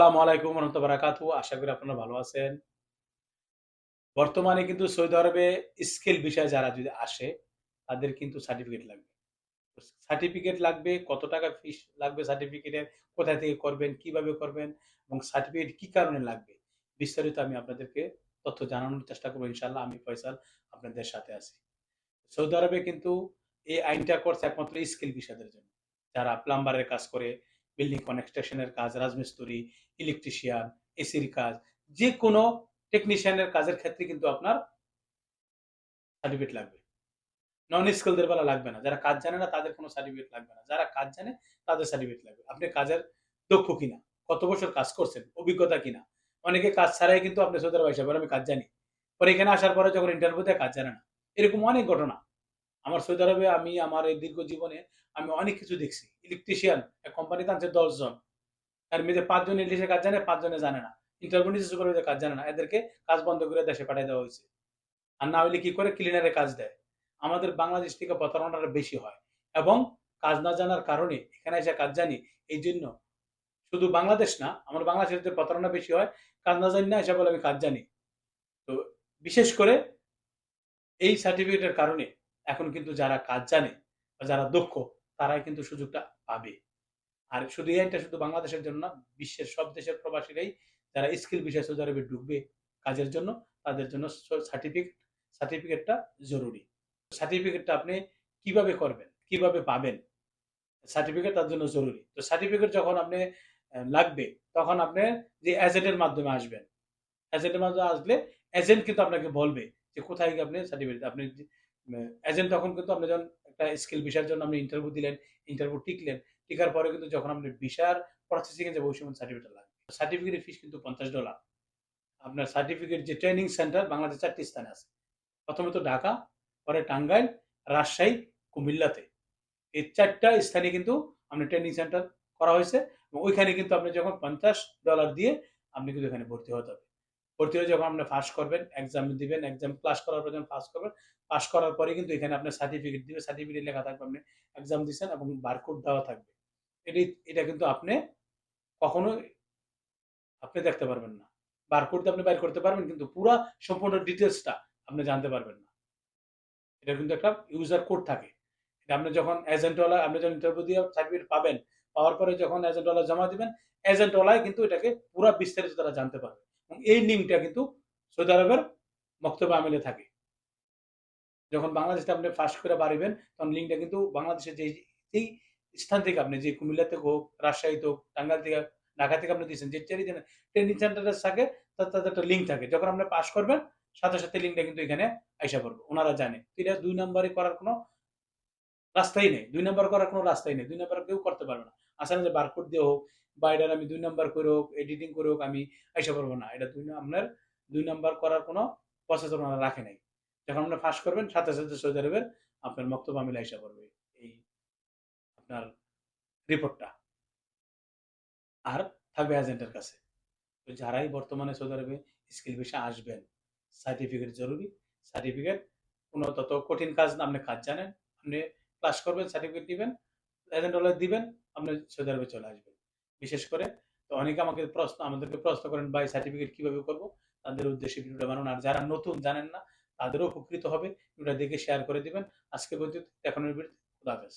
আসসালামু আলাইকুম রহমতুল্লাহ আশা করি আপনারা ভালো আছেন। বর্তমানে কিন্তু সৌদি আরবে স্কিল বিষয়ে যারা যদি আসে, তাদের কিন্তু সার্টিফিকেট লাগবে। সার্টিফিকেট লাগবে, কত টাকা ফিস লাগবে সার্টিফিকেটের কোথা থেকে করবেন, কীভাবে করবেন, এবং সার্টিফিকেট কি কারণে লাগবে, বিস্তারিত আমি আপনাদেরকে তথ্য জানানোর চেষ্টা করব ইনশাল্লাহ আমি ফয়সাল, আপনাদের সাথে আছি। সৌদি আরবে কিন্তু এই আইনটা করছে একমাত্র স্কিল বিষয়দের জন্য। যারা প্লাম্বারের কাজ করে বিল্ডিং কনস্ট্রাকশনের কাজ, রাজমিস্ত্রি ইলেকট্রিশিয়ান এসির কাজ যে কোনো টেকনিশিয়ানের কাজের ক্ষেত্রে কিন্তু আপনার সার্টিফিকেট লাগবে। নন স্কিলদের বেলা লাগবে না। যারা কাজ জানে না, তাদের কোনো সার্টিফিকেট লাগবে না। যারা কাজ জানে, তাদের সার্টিফিকেট লাগবে। আপনি কাজের দক্ষ কিনা? কত বছর কাজ করছেন? অভিজ্ঞতা কিনা? অনেকে কাজ ছাড়াই কিন্তু আপনি সৌদি আরব হিসাবে আমি কাজ জানি। পরে এখানে আসার পরে যখন ইন্টারভিউ দেয় কাজ জানে না। এরকম অনেক ঘটনা। আমার সৌদি আরবে আমি, আমার এই দীর্ঘ জীবনে আমি অনেক কিছু দেখছি। ইলেকট্রিশিয়ান এক কোম্পানিতে আনছে দশজন। তার মধ্যে পাঁচজন ইংলিশে কাজ জানে, পাঁচজনে জানে না। ইন্টারভিউ করে কাজ জানে না। এদেরকে কাজ বন্ধ করে দেশে পাঠিয়ে দেওয়া হয়েছে। আর না হলে কি করে? ক্লিনারে কাজ দেয়। আমাদের বাংলাদেশ থেকে প্রতারণাটা বেশি হয়। এবং কাজ না জানার কারণে এখানে এসে কাজ জানি। এই জন্য শুধু বাংলাদেশ না, আমার বাংলাদেশের যে প্রতারণা বেশি হয়। কাজ না জানি না এসে বলে আমি কাজ জানি। তো বিশেষ করে এই সার্টিফিকেটের কারণে এখন কিন্তু যারা কাজ জানে বা যারা দক্ষ, তারাই কিন্তু সুযোগটা পাবে। আর শুধু আইনটা শুধু বাংলাদেশের জন্য না, বিশ্বের সব দেশের প্রবাসীরাই যারা স্কিল বিষয়ে সৌদি আরবে ঢুকবে কাজের জন্য, তাদের জন্য সার্টিফিকেট সার্টিফিকেটটা জরুরি। সার্টিফিকেটটা আপনি কীভাবে করবেন, কীভাবে পাবেন সার্টিফিকেট তার জন্য জরুরি। তো সার্টিফিকেট যখন আপনি লাগবে, তখন আপনি যে এজেন্টের মাধ্যমে আসবেন এজেন্টের মাধ্যমে আসলে এজেন্ট কিন্তু আপনাকে বলবে যে কোথায় গিয়ে আপনি সার্টিফিকেট আপনি এজেন্ট তখন কিন্তু আপনি যখন একটা স্কিল বিষয়ের জন্য আপনি ইন্টারভিউ দিলেন ইন্টারভিউ টিকলেন, টিকার পরে কিন্তু যখন আপনি ভিসার প্রসেসিং এ যাবে ওই সময় সার্টিফিকেট লাগবে। সার্টিফিকেটের ফিস কিন্তু পঞ্চাশ ডলার আপনার সার্টিফিকেট যে ট্রেনিং সেন্টার বাংলাদেশ চারটি স্থানে আছে। প্রথমত ঢাকা, পরে টাঙ্গাইল, রাজশাহী, কুমিল্লাতে। এই চারটা স্থানে কিন্তু আপনি ট্রেনিং সেন্টার করা হয়েছে এবং ওইখানে কিন্তু আপনি যখন পঞ্চাশ ডলার দিয়ে আপনি কিন্তু এখানে ভর্তি হতে হবে। ভর্তি হয়ে যখন আপনি পাস করবেন এক্সাম দিবেন এক্সাম ক্লাস করার পর যখন পাস করবেন পাস করার পরে কিন্তু এখানে আপনার সার্টিফিকেট দিবে সার্টিফিকেট লেখা থাকবে, আপনি এক্সাম দিচ্ছেন এবং বারকোড দেওয়া থাকবে। এটি এটা কিন্তু আপনি কখনো আপনি দেখতে পারবেন না। বারকোড আপনি বাইর করতে পারবেন, কিন্তু পুরো সম্পূর্ণ ডিটেলসটা আপনি জানতে পারবেন না। এটা কিন্তু একটা ইউজার কোড থাকে। এটা আপনি যখন এজেন্টওয়ালা আপনি যখন ইন্টারভিউ দিয়ে সার্টিফিকেট পাবেন, পাওয়ার পরে যখন এজেন্টওয়ালা জমা দিবেন এজেন্টওয়ালাই কিন্তু এটাকে পুরো বিস্তারিত তারা জানতে পারবে। এই লিঙ্কটা কিন্তু সৌদি আরবের বক্তব্য আমিলে থাকে। যখন বাংলাদেশটা আপনি ফার্স্ট করে বাড়িবেন, তখন লিঙ্কটা কিন্তু বাংলাদেশের যে যেই স্থান থেকে আপনি, যে কুমিল্লা থেকে হোক, রাজশাহীতে হোক, টাঙ্গাইল থেকে, ঢাকা থেকে আপনি দিয়েছেন, যে চারি ট্রেনিং সেন্টারের থাকে, তার তাদের একটা লিঙ্ক থাকে। যখন আপনি পাস করবেন, সাথে সাথে লিঙ্কটা কিন্তু এখানে আইসা পড়বে, ওনারা জানে। এটা দুই নম্বরে করার কোনো রাস্তাই নেই, দুই নম্বর করার কোনো রাস্তাই নেই, দুই নম্বর কেউ করতে পারবে না। আসলে যে বারকোড দিয়ে হোক বা এটার আমি দুই নম্বর করে হোক এডিটিং করে হোক, আমি আইসা পারব না। এটা দুই আপনার দুই নম্বর করার কোনো ওনারা রাখে নাই। যখন আপনি ফাঁস করবেন, সাথে সাথে সৌদি আরবের আপনার বক্তব্য আমি আইসা করবে এই আপনার রিপোর্টটা আর থাকবে এজেন্টের কাছে। তো যারাই বর্তমানে সৌদি আরবে স্কিল বিষয়ে আসবেন। সার্টিফিকেট জরুরি। সার্টিফিকেট কোনো তত কঠিন কাজ না, আপনি কাজ জানেন। আপনি ক্লাস করবেন সার্টিফিকেট দিবেন এজেন্ট হলে দিবেন, আপনি সৌদি আরবে চলে আসবেন। বিশেষ করে, তো অনেকে আমাকে প্রশ্ন, আমাদেরকে প্রশ্ন করেন, ভাই সার্টিফিকেট কীভাবে করব? তাদের উদ্দেশ্যে ভিডিওটা বানানো। আর যারা নতুন জানেন না, তাদেরও উপকৃত হবে। ভিডিওটা দেখে শেয়ার করে দিবেন। আজকে পর্যন্ত এখন খুদা হাফেজ।